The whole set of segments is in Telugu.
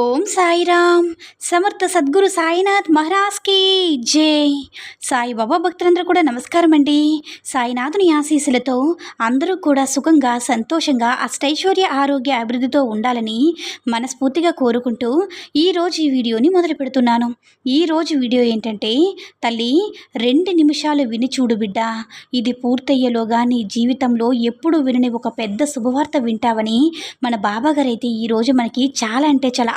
ఓం సాయిరామ్. సమర్థ సద్గురు సాయినాథ్ మహారాజ్కి జై. సాయిబాబా భక్తులందరూ కూడా నమస్కారం అండి. సాయినాథుని ఆశీస్సులతో అందరూ కూడా సుఖంగా సంతోషంగా అష్టైశ్వర్య ఆరోగ్య అభివృద్ధితో ఉండాలని మనస్ఫూర్తిగా కోరుకుంటూ ఈరోజు ఈ వీడియోని మొదలు పెడుతున్నాను. ఈరోజు వీడియో ఏంటంటే తల్లి రెండు నిమిషాలు విని చూడు బిడ్డ. ఇది పూర్తయ్యేలోగా నీ జీవితంలో ఎప్పుడు వినని ఒక పెద్ద శుభవార్త వింటావని మన బాబాగారైతే ఈరోజు మనకి చాలా అంటే చాలా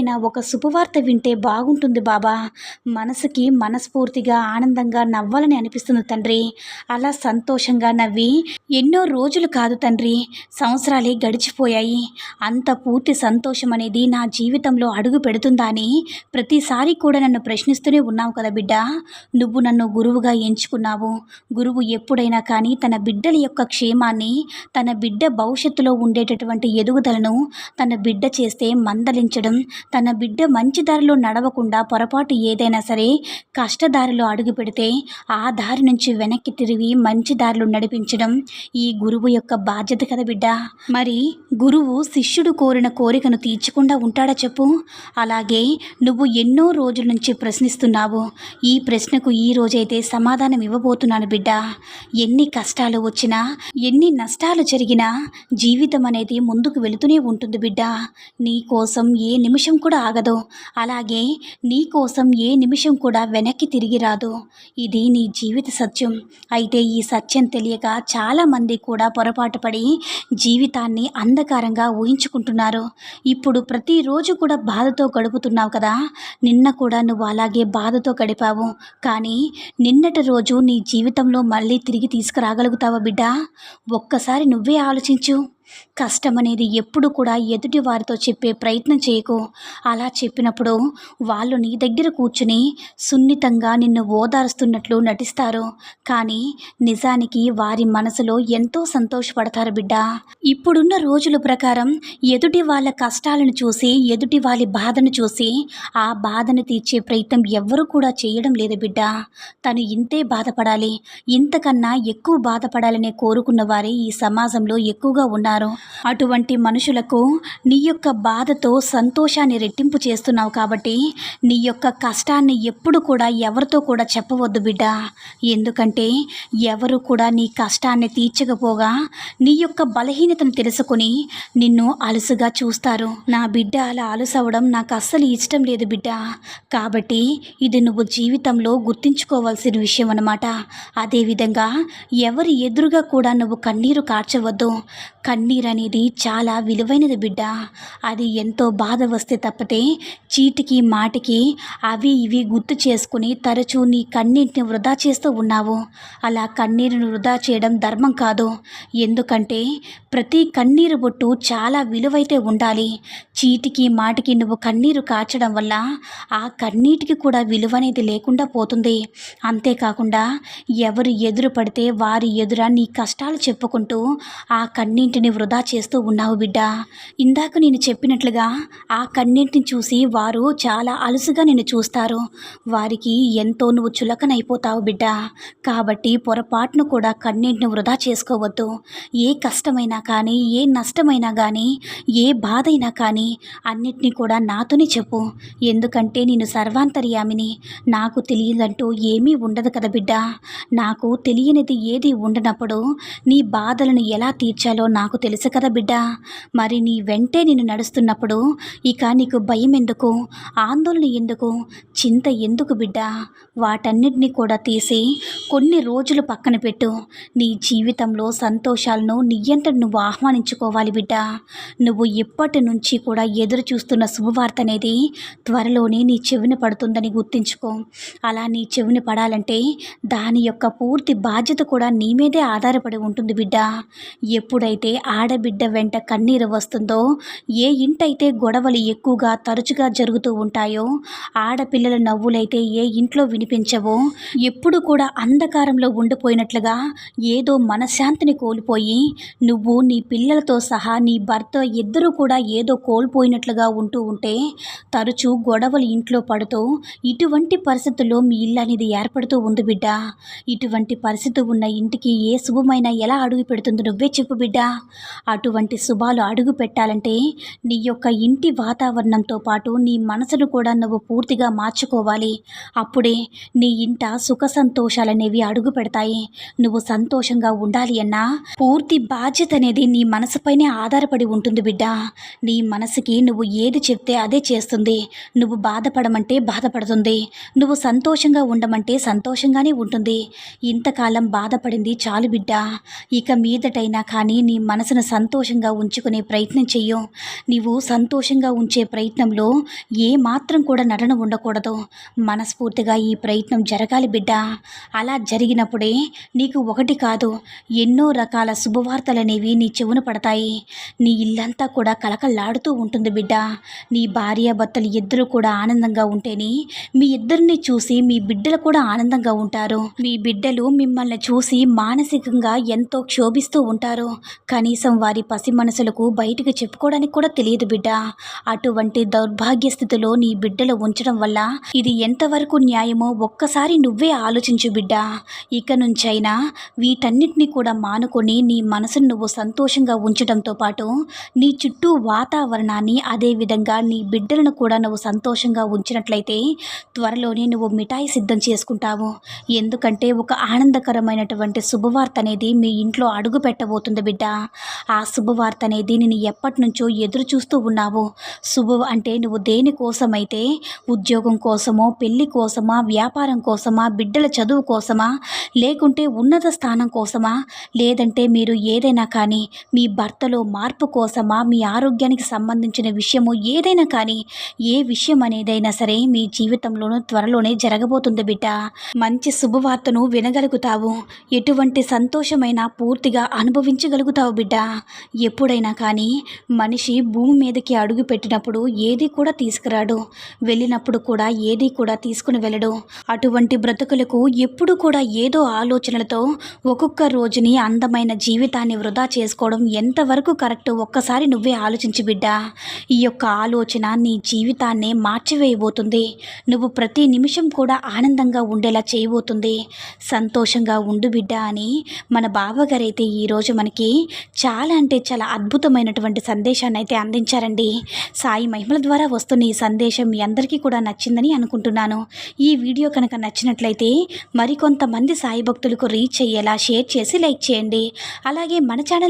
ఒక శుభవార్త వింటే బాగుంటుంది బాబా. మనసుకి మనస్ఫూర్తిగా ఆనందంగా నవ్వాలని అనిపిస్తుంది తండ్రి. అలా సంతోషంగా నవ్వి ఎన్నో రోజులు కాదు తండ్రి సంవత్సరాలే గడిచిపోయాయి. అంత పూర్తి సంతోషం అనేది నా జీవితంలో అడుగు పెడుతుందా అని ప్రతిసారి కూడా నన్ను ప్రశ్నిస్తూనే ఉన్నావు కదా బిడ్డ. నువ్వు నన్ను గురువుగా ఎంచుకున్నావు. గురువు ఎప్పుడైనా కానీ తన బిడ్డల యొక్క క్షేమాన్ని తన బిడ్డ భవిష్యత్తులో ఉండేటటువంటి ఎదుగుదలను తన బిడ్డ చేస్తే మందలించడం తన బిడ్డ మంచి దారిలో నడవకుండా పొరపాటు ఏదైనా సరే కష్టదారిలో అడుగు పెడితే ఆ దారి నుంచి వెనక్కి తిరిగి మంచి దారిలో నడిపించడం ఈ గురువు యొక్క బాధ్యత కదా బిడ్డ. మరి గురువు శిష్యుడు కోరిన కోరికను తీర్చకుండా ఉంటాడా చెప్పు. అలాగే నువ్వు ఎన్నో రోజుల నుంచి ప్రశ్నిస్తున్నావు. ఈ ప్రశ్నకు ఈ రోజైతే సమాధానం ఇవ్వబోతున్నాను బిడ్డ. ఎన్ని కష్టాలు వచ్చినా ఎన్ని నష్టాలు జరిగినా జీవితం అనేది ముందుకు వెళుతూనే ఉంటుంది బిడ్డ. నీ కోసం ఏ నిమిషం నిమిషం కూడా ఆగదు. అలాగే నీ కోసం ఏ నిమిషం కూడా వెనక్కి తిరిగి రాదు. ఇది నీ జీవిత సత్యం. అయితే ఈ సత్యం తెలియక చాలామంది కూడా పొరపాటు పడి జీవితాన్ని అంధకారంగా ఊహించుకుంటున్నారు. ఇప్పుడు ప్రతిరోజు కూడా బాధతో గడుపుతున్నావు కదా? నిన్న కూడా నువ్వు అలాగే బాధతో గడిపావు. కానీ నిన్నటి రోజు నీ జీవితంలో మళ్ళీ తిరిగి తీసుకురాగలుగుతావా బిడ్డ? ఒక్కసారి నువ్వే ఆలోచించు. కష్టం అనేది ఎప్పుడు కూడా ఎదుటి వారితో చెప్పే ప్రయత్నం చేయకు. అలా చెప్పినప్పుడు వాళ్ళు నీ దగ్గర కూర్చుని సున్నితంగా నిన్ను ఓదారుస్తున్నట్లు నటిస్తారు. కానీ నిజానికి వారి మనసులో ఎంతో సంతోషపడతారు బిడ్డ. ఇప్పుడున్న రోజుల ప్రకారం ఎదుటి వాళ్ళ కష్టాలను చూసి ఎదుటి వాళ్ళ బాధను చూసి ఆ బాధను తీర్చే ప్రయత్నం ఎవ్వరూ కూడా చేయడం లేదు బిడ్డ. తను ఇంతే బాధపడాలి. ఇంతకన్నా ఎక్కువ బాధపడాలనే కోరుకున్న వారే ఈ సమాజంలో ఎక్కువగా ఉన్నారు. అటువంటి మనుషులకు నీ యొక్క బాధతో సంతోషాన్ని రెట్టింపు చేస్తున్నావు కాబట్టి నీ యొక్క కష్టాన్ని ఎప్పుడు కూడా ఎవరితో కూడా చెప్పవద్దు బిడ్డ. ఎందుకంటే ఎవరు కూడా నీ కష్టాన్ని తీర్చకపోగా నీ యొక్క బలహీనతను తెలుసుకొని నిన్ను అలుసుగా చూస్తారు. నా బిడ్డ అలా అలుసవడం నాకు అస్సలు ఇష్టం లేదు బిడ్డ. కాబట్టి ఇది నువ్వు జీవితంలో గుర్తించుకోవాల్సిన విషయం అన్నమాట. అదేవిధంగా ఎవరి ఎదురుగా కూడా నువ్వు కన్నీరు కార్చవద్దు. కన్నీరు అనేది చాలా విలువైనది బిడ్డ. అది ఎంతో బాధ వస్తే తప్పితే చీటికి మాటికి అవి ఇవి గుర్తు చేసుకుని తరచూ నీ కన్నీటిని వృధా చేస్తూ ఉన్నావు. అలా కన్నీరును వృధా చేయడం ధర్మం కాదు. ఎందుకంటే ప్రతి కన్నీరు బొట్టు చాలా విలువైతే ఉండాలి. చీటికి మాటికి నువ్వు కన్నీరు కాచడం వల్ల ఆ కన్నీటికి కూడా విలువ అనేది లేకుండా పోతుంది. అంతేకాకుండా ఎవరు ఎదురు పడితే వారి ఎదుర నీ కష్టాలు చెప్పుకుంటూ ఆ కన్నీటిని వృధా చేస్తూ ఉన్నావు బిడ్డ. ఇందాక నేను చెప్పినట్లుగా ఆ కన్నీటిని చూసి వారు చాలా అలుసుగా నిన్ను చూస్తారు. వారికి ఎంతో నువ్వు చులకనైపోతావు బిడ్డ. కాబట్టి పొరపాటును కూడా కన్నీటిని వృధా చేసుకోవద్దు. ఏ కష్టమైనా కానీ ఏ నష్టమైనా కానీ ఏ బాధ అయినా కానీ అన్నిటినీ కూడా నాతోనే చెప్పు. ఎందుకంటే నేను సర్వాంతర్యామిని. నాకు తెలియదంటూ ఏమీ ఉండదు కదా బిడ్డ. నాకు తెలియనిది ఏది ఉండనప్పుడు నీ బాధలను ఎలా తీర్చాలో నాకు తెలుసు కదా బిడ్డ. మరి నీ వెంటే నేను నడుస్తున్నప్పుడు ఇక నీకు భయం ఎందుకు? ఆందోళన ఎందుకు? చింత ఎందుకు బిడ్డ? వాటన్నిటిని కూడా తీసి కొన్ని రోజులు పక్కన పెట్టు. నీ జీవితంలో సంతోషాలను నీయంత నువ్వు ఆహ్వానించుకోవాలి బిడ్డ. నువ్వు ఇప్పటి నుంచి కూడా ఎదురు చూస్తున్న శుభవార్త అనేది త్వరలోనే నీ చెవిన పడుతుందని గుర్తించుకో. అలా నీ చెవిన పడాలంటే దాని యొక్క పూర్తి బాధ్యత కూడా నీ మీదే ఆధారపడి ఉంటుంది బిడ్డ. ఎప్పుడైతే ఆడబిడ్డ వెంట కన్నీరు వస్తుందో ఏ ఇంటైతే గొడవలు ఎక్కువగా తరచుగా జరుగుతూ ఉంటాయో ఆడపిల్లల నవ్వులైతే ఏ ఇంట్లో వినిపించవో ఎప్పుడు కూడా అంధకారంలో ఉండిపోయినట్లుగా ఏదో మనశ్శాంతిని కోల్పోయి నువ్వు నీ పిల్లలతో సహా నీ భర్త ఇద్దరూ కూడా ఏదో కోల్పోయినట్లుగా ఉంటూ ఉంటే తరచూ గొడవలు ఇంట్లో పడుతూ ఇటువంటి పరిస్థితుల్లో మీ ఇల్లు అనేది ఏర్పడుతూ ఉంది బిడ్డ. ఇటువంటి పరిస్థితి ఉన్న ఇంటికి ఏ శుభమైన ఎలా అడుగు పెడుతుందో నువ్వే చెప్పు బిడ్డ. అటువంటి శుభాలు అడుగు పెట్టాలంటే నీ యొక్క ఇంటి వాతావరణంతో పాటు నీ మనసును కూడా నువ్వు పూర్తిగా మార్చుకోవాలి. అప్పుడే నీ ఇంట సుఖ సంతోషాలనేవి అడుగు పెడతాయి. నువ్వు సంతోషంగా ఉండాలి అన్నా. పూర్తి బాధ్యత అనేది నీ మనసుపైనే ఆధారపడి ఉంటుంది బిడ్డ. నీ మనసుకి నువ్వు ఏది చెప్తే అదే చేస్తుంది. నువ్వు బాధపడమంటే బాధపడుతుంది. నువ్వు సంతోషంగా ఉండమంటే సంతోషంగానే ఉంటుంది. ఇంతకాలం బాధపడింది చాలు బిడ్డ. ఇక మీదటైనా కానీ నీ మనసును సంతోషంగా ఉంచుకునే ప్రయత్నం చెయ్యు. నీవు సంతోషంగా ఉంచే ప్రయత్నంలో ఏ మాత్రం కూడా నటన ఉండకూడదు. మనస్ఫూర్తిగా ఈ ప్రయత్నం జరగాలి బిడ్డ. అలా జరిగినప్పుడే నీకు ఒకటి కాదు. ఎన్నో రకాల శుభవార్తలనేవి నీ చెవున పడతాయి. నీ ఇల్లంతా కూడా కలకల్లాడుతూ ఉంటుంది బిడ్డ. నీ భార్యాభర్తలు ఇద్దరు కూడా ఆనందంగా ఉంటేనే మీ ఇద్దరిని చూసి మీ బిడ్డలు కూడా ఆనందంగా ఉంటారు. మీ బిడ్డలు మిమ్మల్ని చూసి మానసికంగా ఎంతో క్షోభిస్తూ ఉంటారు. కనీసం వారి పసి మనసులకు బయటకు చెప్పుకోవడానికి కూడా తెలియదు బిడ్డ. అటువంటి దౌర్భాగ్య స్థితిలో నీ బిడ్డలు ఉంచడం వల్ల ఇది ఎంతవరకు న్యాయమో ఒక్కసారి నువ్వే ఆలోచించు బిడ్డ. ఇక నుంచైనా వీటన్నిటిని కూడా మానుకొని నీ మనసును నువ్వు సంతోషంగా ఉంచడంతో పాటు నీ చుట్టూ వాతావరణాన్ని అదేవిధంగా నీ బిడ్డలను కూడా నువ్వు సంతోషంగా ఉంచినట్లయితే త్వరలోనే నువ్వు మిఠాయి సిద్ధం చేసుకుంటావు. ఎందుకంటే ఒక ఆనందకరమైనటువంటి శుభవార్త అనేది మీ ఇంట్లో అడుగు పెట్టబోతుంది బిడ్డ. ఆ శుభవార్త అనేది నేను ఎప్పటి నుంచో ఎదురు చూస్తూ ఉన్నావు. శుభ అంటే నువ్వు దేనికోసమైతే ఉద్యోగం కోసమో పెళ్ళి కోసమా వ్యాపారం కోసమా బిడ్డల చదువు కోసమా లేకుంటే ఉన్నత స్థానం కోసమా లేదంటే మీరు ఏదైనా కానీ మీ భర్తలో మార్పు కోసమా మీ ఆరోగ్యానికి సంబంధించిన విషయము ఏదైనా కానీ ఏ విషయం అనేదైనా సరే మీ జీవితంలోనూ త్వరలోనే జరగబోతుంది బిడ్డ. మంచి శుభవార్తను వినగలుగుతావు. ఎటువంటి సంతోషమైన పూర్తిగా అనుభవించగలుగుతావు బిడ్డ. ఎప్పుడైనా కానీ మనిషి భూమి మీదకి అడుగు పెట్టినప్పుడు ఏది కూడా తీసుకురాడు. వెళ్ళినప్పుడు కూడా ఏది కూడా తీసుకుని వెళ్ళడు. అటువంటి బ్రతుకులకు ఎప్పుడు కూడా ఏదో ఆలోచనలతో ఒక్కొక్క రోజుని అందమైన జీవితాన్ని వృధా చేసుకోవడం ఎంతవరకు కరెక్ట్ ఒక్కసారి నువ్వే ఆలోచించి బిడ్డ. ఈ యొక్క ఆలోచన నీ జీవితాన్నే మార్చివేయబోతుంది. నువ్వు ప్రతి నిమిషం కూడా ఆనందంగా ఉండేలా చేయబోతుంది. సంతోషంగా ఉండు బిడ్డ అని మన బావగారు అయితే ఈరోజు మనకి చాలా అంటే చాలా అద్భుతమైనటువంటి సందేశాన్ని అయితే అందించారండి. సాయి మహిమల ద్వారా వస్తున్న ఈ సందేశం మీ అందరికీ కూడా నచ్చిందని అనుకుంటున్నాను. ఈ వీడియో కనుక నచ్చినట్లయితే మరికొంతమంది సాయి భక్తులకు రీచ్ అయ్యేలా షేర్ చేసి లైక్ చేయండి. అలాగే మన